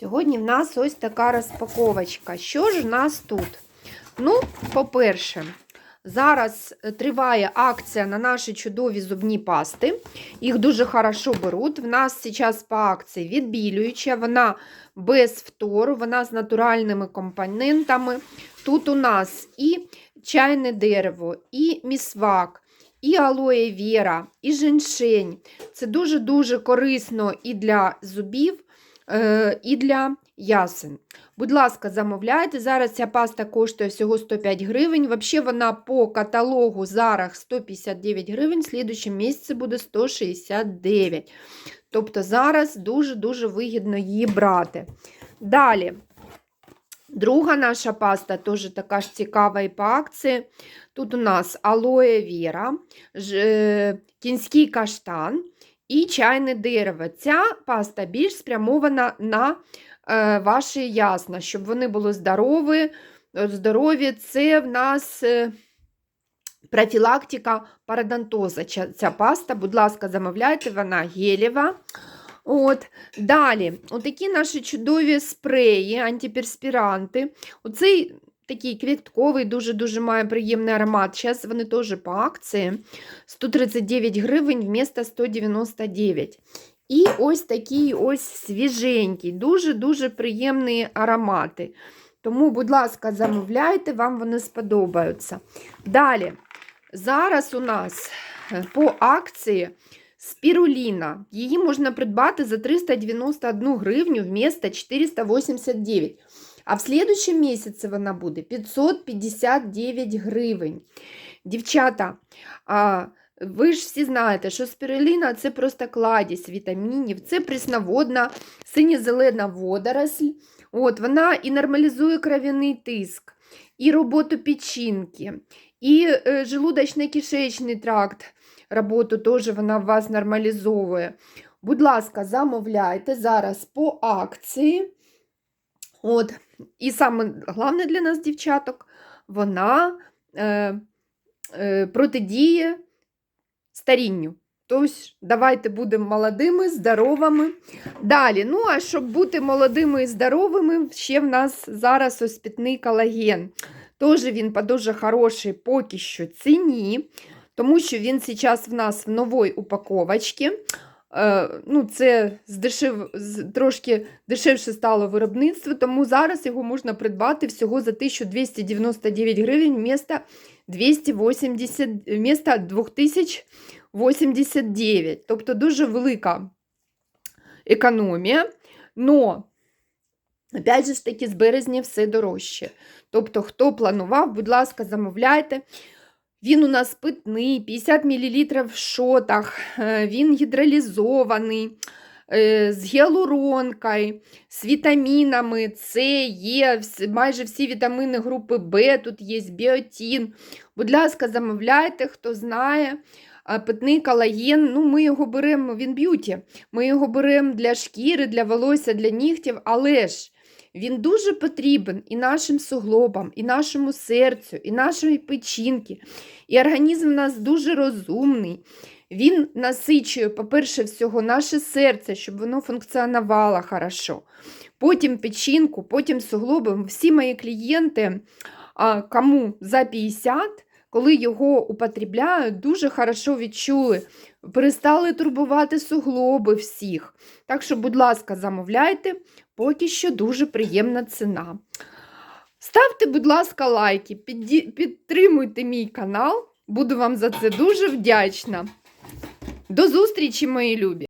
Сьогодні в нас ось така розпаковочка. Що ж в нас тут? Ну, по-перше, зараз триває акція на наші чудові зубні пасти. Їх дуже хорошо беруть. В нас зараз по акції відбілююча, вона без втору, вона з натуральними компонентами. Тут у нас і чайне дерево, і місвак, і алоє віра, і женьшень. Це дуже-дуже корисно і для зубів, і для ясен. Будь ласка, замовляйте. Зараз ця паста коштує всього 105 гривень. Взагалі вона по каталогу зараз 159 гривень, в слідчому місяці буде 169. Тобто зараз дуже-дуже вигідно її брати. Далі. Друга наша паста теж така ж цікава і по акції. Тут у нас алоє віра, е, кінський каштан і чайне дерево. Ця паста більш спрямована на е, ваші ясна, щоб вони були здорові. Е, здорові. Це в нас е, профілактика парадонтоза. Ця, паста, будь ласка, замовляйте, вона гелєва. От. Далі, отакі наші чудові спреї, антиперспіранти. Оцей такий квітковий, дуже-дуже має приємний аромат. Зараз вони теж по акції 139 гривень вмісто 199. І ось такий ось свіженький, дуже-дуже приємні аромати. Тому, будь ласка, замовляйте, вам вони сподобаються. Далі, зараз у нас е, по акції спіруліна. Її можна придбати за 391 гривню вмісто 489. А в следующем місяці вона буде 559 гривень. Дівчата, а, ви ж всі знаєте, що спіруліна це просто кладість вітамінів, це прісноводна синьо-зелена водоросль. От, Вона і нормалізує кров'яний тиск, і роботу печінки, і е, желудочно-кишечний тракт роботу теж вона вас нормалізовує. Будь ласка, замовляйте зараз по акції. От. І саме головне для нас, дівчаток, вона е, е, протидіє старінню. Тобто, давайте будемо молодими, здоровими. Далі, ну, а щоб бути молодими і здоровими, ще в нас зараз ось колаген. Теж він дуже хорошій поки що ціні, тому що він зараз в нас в новій упаковочці. Е, ну, Це здешев, трошки дешевше стало виробництво, тому зараз його можна придбати всього за 1299 гривень вмісто 280, вмісто 2089. Тобто дуже велика економія. Но, опять же ж таки, з березня все дорожче. Тобто, хто планував, будь ласка, замовляйте. Він у нас питний, 50 мл в шотах, е, він гідролізований, е, з гіалуронкою, з вітамінами, С, Є, майже всі вітаміни групи Б, тут є біотін. Будь ласка, замовляйте, хто знає. Питний колаген, ну ми його беремо, він б'юті. Ми його беремо для шкіри, для волосся, для нігтів, але ж він дуже потрібен і нашим суглобам, і нашому серцю, і нашої печінки. І організм у нас дуже розумний. Він насичує, по-перше, всього, наше серце, щоб воно функціонувало хорошо. Потім печінку, потім суглоби. Всі мої клієнти, кому за 50, коли його употребляють, дуже хорошо відчули. Перестали турбувати суглоби всіх. Так що, будь ласка, замовляйте, поки що дуже приємна ціна. Ставте, будь ласка, лайки, підтримуйте мій канал. Буду вам за це дуже вдячна. До зустрічі, мої любі!